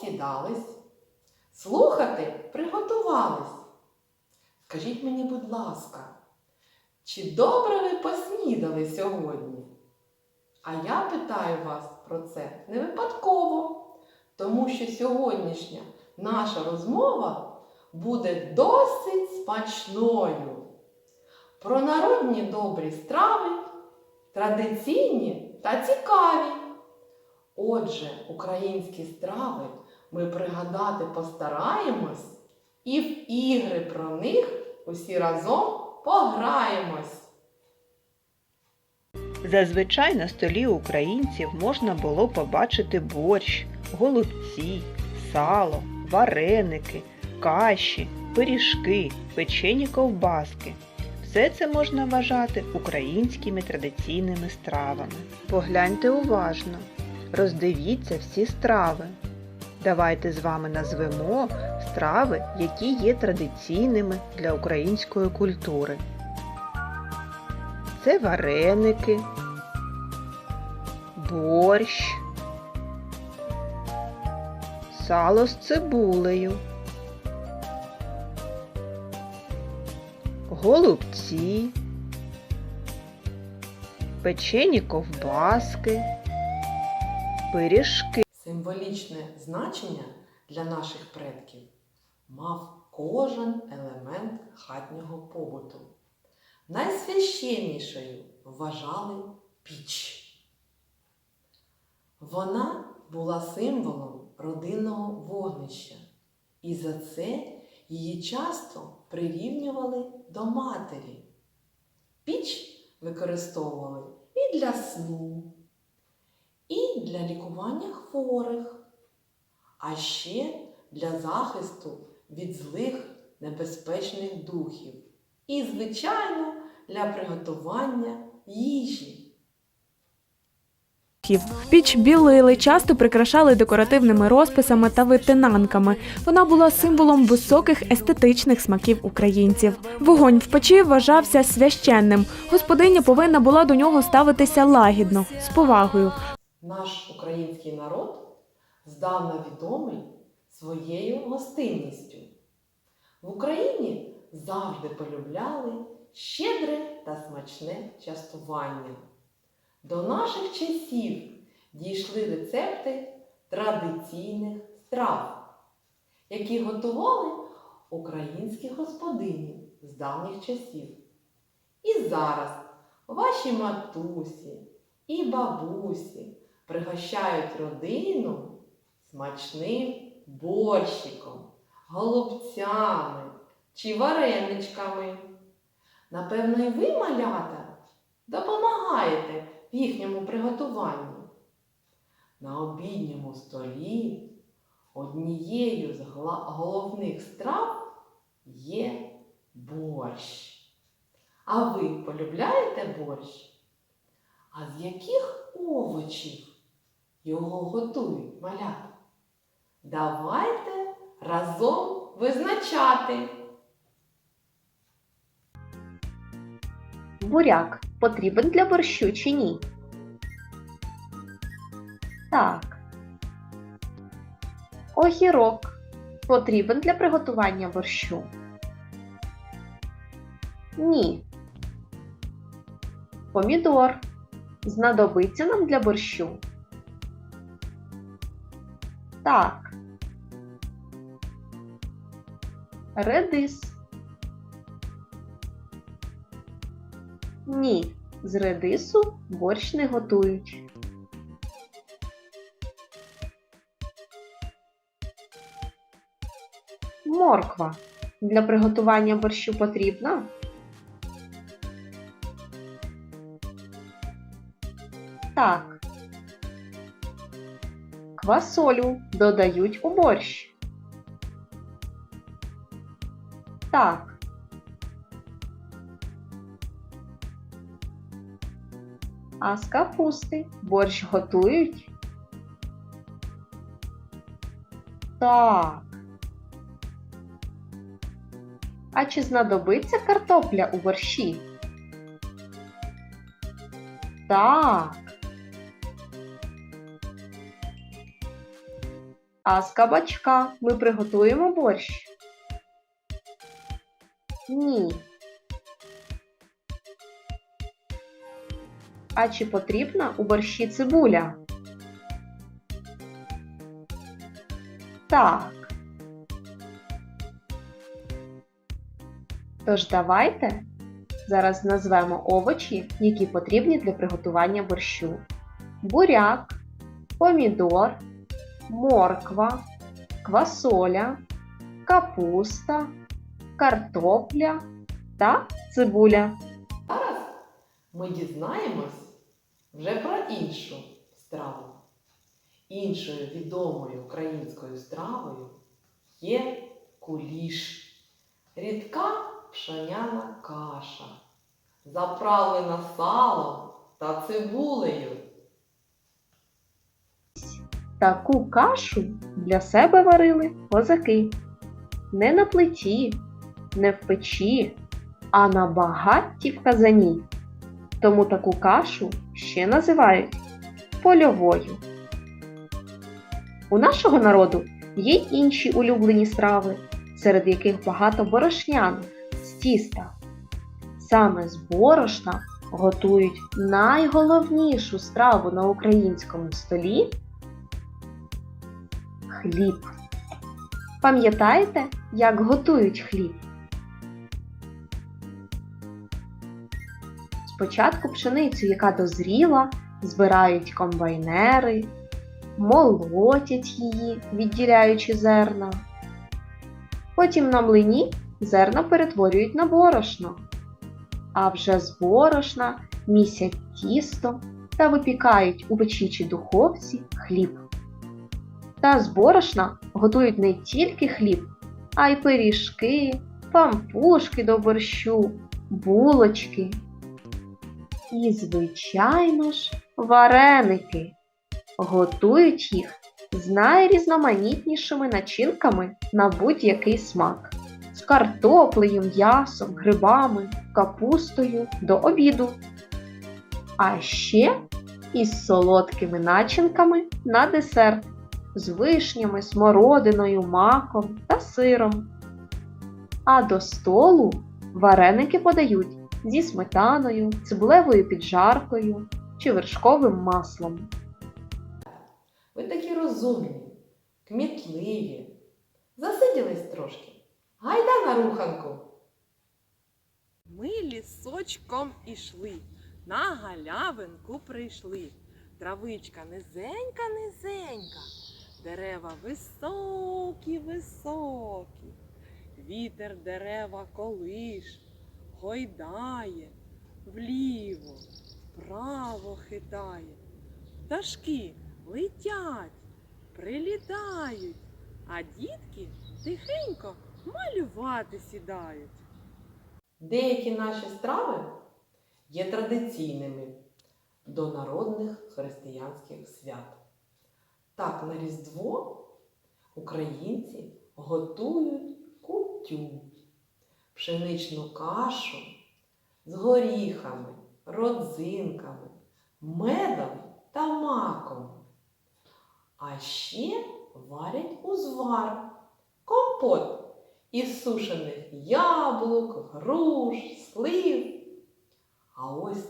повсідались, слухати приготувались. Скажіть мені, будь ласка, чи добре ви поснідали сьогодні? А я питаю вас про це не випадково, тому що сьогоднішня наша розмова буде досить смачною. Про народні добрі страви, традиційні та цікаві. Отже, українські страви ми пригадати постараємось і в ігри про них усі разом пограємось. Зазвичай на столі українців можна було побачити борщ, голубці, сало, вареники, каші, пиріжки, печені ковбаски. Все це можна вважати українськими традиційними стравами. Погляньте уважно, роздивіться всі страви. Давайте з вами назвемо страви, які є традиційними для української культури. Це вареники, борщ, сало з цибулею, голубці, печені ковбаски, пиріжки. Символічне значення для наших предків мав кожен елемент хатнього побуту. Найсвященнішою вважали піч. Вона була символом родинного вогнища, і за це її часто прирівнювали до матері. Піч використовували і для сну, для лікування хворих, а ще для захисту від злих небезпечних духів і, звичайно, для приготування їжі. Піч білили, часто прикрашали декоративними розписами та витинанками. Вона була символом високих естетичних смаків українців. Вогонь в печі вважався священним. Господиня повинна була до нього ставитися лагідно, з повагою. Наш український народ здавна відомий своєю гостинністю. В Україні завжди полюбляли щедре та смачне частування. До наших часів дійшли рецепти традиційних страв, які готували українські господині з давніх часів. І зараз ваші матусі і бабусі пригощають родину смачним борщиком, голубцями чи вареничками. Напевно, і ви, малята, допомагаєте в їхньому приготуванні. На обідньому столі однією з головних страв є борщ. А ви полюбляєте борщ? А з яких овочів його готують малята? Давайте разом визначати. Буряк потрібен для борщу чи ні? Так. Огірок потрібен для приготування борщу? Ні. Помідор знадобиться нам для борщу? Так. Редис Ні, з редису борщ не готують. Морква для приготування борщу потрібна? Так. Квасолю додають у борщ. Так. А з капусти борщ готують? Так. А чи знадобиться картопля у борщі? Так. А з кабачка ми приготуємо борщ? Ні. А чи потрібна у борщі цибуля? Так. Тож давайте зараз назвемо овочі, які потрібні для приготування борщу. Буряк, помідор, морква, квасоля, капуста, картопля та цибуля. Зараз ми дізнаємось вже про іншу страву. Іншою відомою українською стравою є куліш. Рідка пшоняна каша, заправлена салом та цибулею. Таку кашу для себе варили козаки. Не на плиті, не в печі, а на багатті в казані. Тому таку кашу ще називають польовою. У нашого народу є й інші улюблені страви, серед яких багато борошняних з тіста. Саме з борошна готують найголовнішу страву на українському столі хліб. Пам'ятаєте, як готують хліб? Спочатку пшеницю, яка дозріла, збирають комбайнери, молотять її, відділяючи зерна. Потім на млині зерна перетворюють на борошно, а вже з борошна місять тісто та випікають у печі чи духовці хліб. Та з борошна готують не тільки хліб, а й пиріжки, пампушки до борщу, булочки. І, звичайно ж, вареники. Готують їх з найрізноманітнішими начинками на будь-який смак. З картоплею, м'ясом, грибами, капустою до обіду. А ще із солодкими начинками на десерт з вишнями, смородиною, маком та сиром. А до столу вареники подають зі сметаною, цибулевою піджаркою чи вершковим маслом. Ви такі розумні, кмітливі. Засиділись трошки. Гайда на руханку. Ми лісочком ішли, на галявинку прийшли. Травичка низенька, низенька, дерева високі, високі. Вітер дерева колиш, гойдає, вліво, вправо хитає. Пташки летять, прилітають, а дітки тихенько малювати сідають. Деякі наші страви є традиційними до народних християнських свят. Так, на Різдво українці готують кутю, пшеничну кашу з горіхами, родзинками, медом та маком. А ще варять узвар, компот із сушених яблук, груш, слив. А ось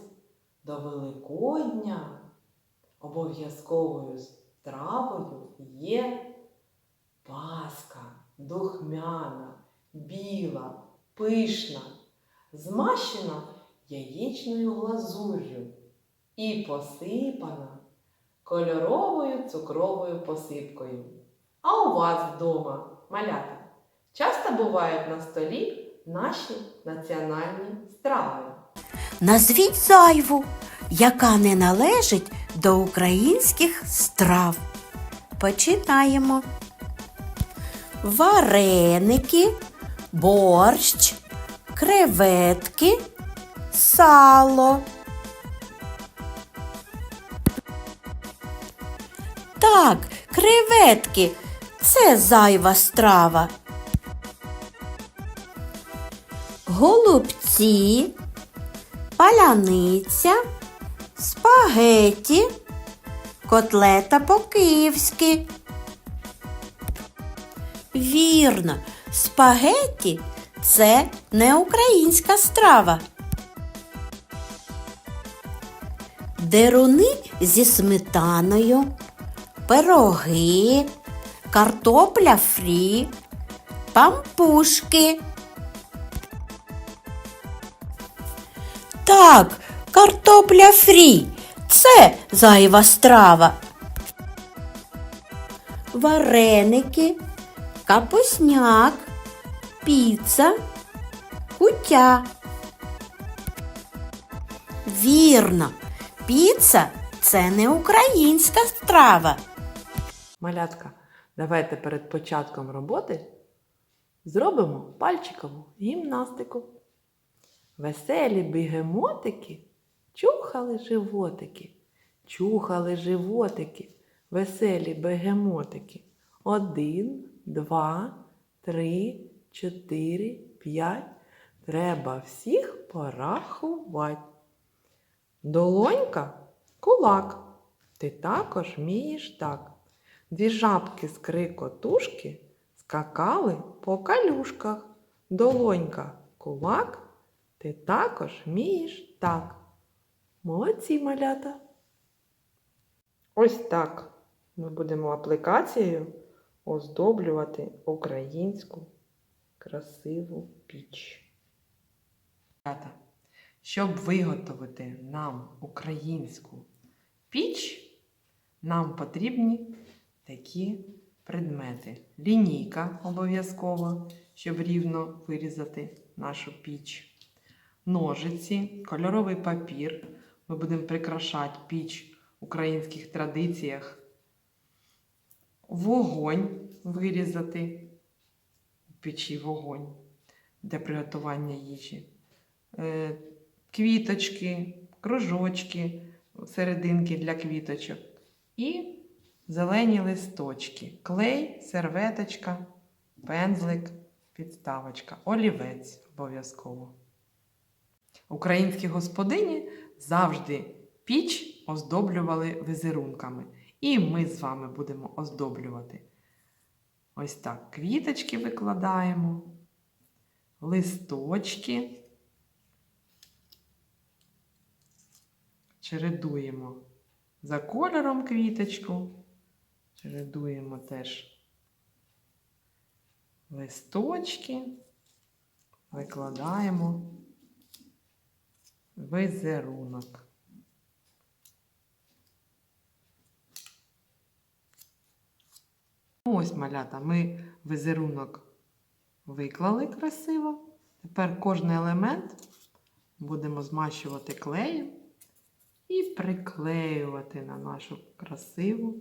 до Великодня обов'язковою стравою є паска духмяна, біла, пишна, змащена яєчною глазур'ю і посипана кольоровою цукровою посипкою. А у вас вдома, малята, часто бувають на столі наші національні страви. Назвіть зайву, яка не належить до українських страв. Починаємо. Вареники, борщ, креветки, сало. Так, креветки це зайва страва. Голубці, паляниця, спагеті, котлета по-київськи. Вірно, спагетті це не українська страва. Деруни зі сметаною, пироги, картопля фрі, пампушки. Так, картопля фрі. Це зайва страва. Вареники, капусняк, піца, куття. Вірно, піца це не українська страва. Малятка, давайте перед початком роботи зробимо пальчикову гімнастику. Веселі бігемотики чухали животики, чухали животики, веселі бегемотики. Один, два, три, чотири, п'ять. Треба всіх порахувати. Долонька кулак. Ти також вмієш так. Дві жабки з крикотушки скакали по калюшках. Долонька кулак. Ти також вмієш так. Молодці малята. Ось так ми будемо аплікацією оздоблювати українську красиву піч. Щоб виготовити нам українську піч, нам потрібні такі предмети. Лінійка обов'язково, щоб рівно вирізати нашу піч. Ножиці, кольоровий папір. Ми будемо прикрашати піч в українських традиціях. Вогонь вирізати у печі вогонь для приготування їжі. Е, Квіточки, кружочки, серединки для квіточок. І зелені листочки, клей, серветочка, пензлик, підставочка, олівець обов'язково. Українські господині завжди піч оздоблювали візерунками. І ми з вами будемо оздоблювати. Ось так квіточки викладаємо, листочки. Чередуємо за кольором квіточку, чередуємо теж листочки, викладаємо візерунок. Ось малята, ми візерунок виклали красиво. Тепер кожний елемент будемо змащувати клеєм і приклеювати на нашу красиву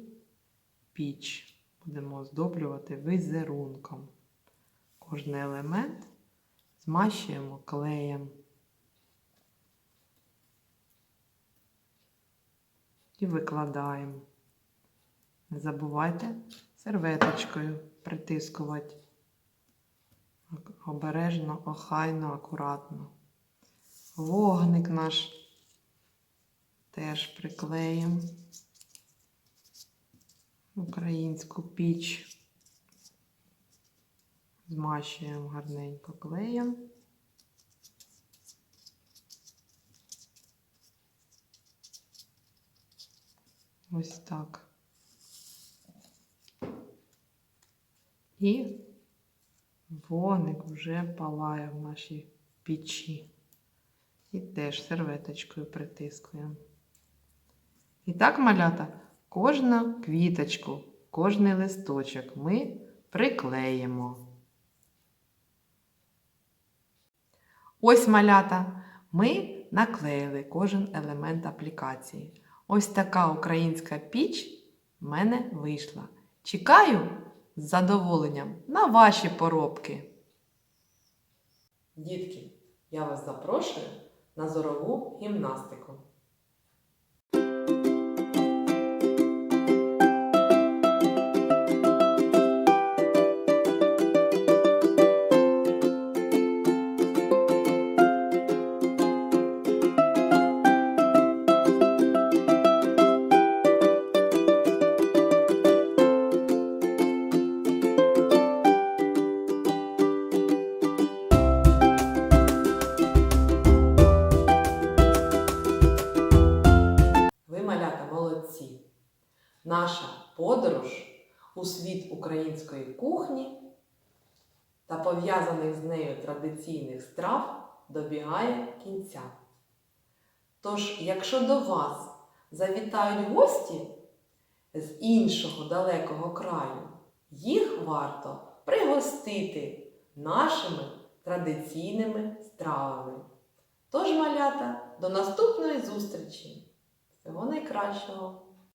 піч. Будемо оздоблювати візерунком. Кожний елемент змащуємо клеєм. І викладаємо. Не забувайте серветочкою притискувати. Обережно, охайно, акуратно. Вогник наш теж приклеїмо українську піч. Змащуємо гарненько клеєм. Ось так. І вогник вже палає в нашій печі. І теж серветочкою притискуємо. І так, малята, кожну квіточку, кожний листочок ми приклеїмо. Ось малята, ми наклеїли кожен елемент аплікації. Ось така українська піч в мене вийшла. Чекаю з задоволенням на ваші поробки. Дітки, я вас запрошую на зорову гімнастику. Української кухні та пов'язаних з нею традиційних страв добігає кінця. Тож, якщо до вас завітають гості з іншого далекого краю, їх варто пригостити нашими традиційними стравами. Тож, малята, до наступної зустрічі! Всього найкращого!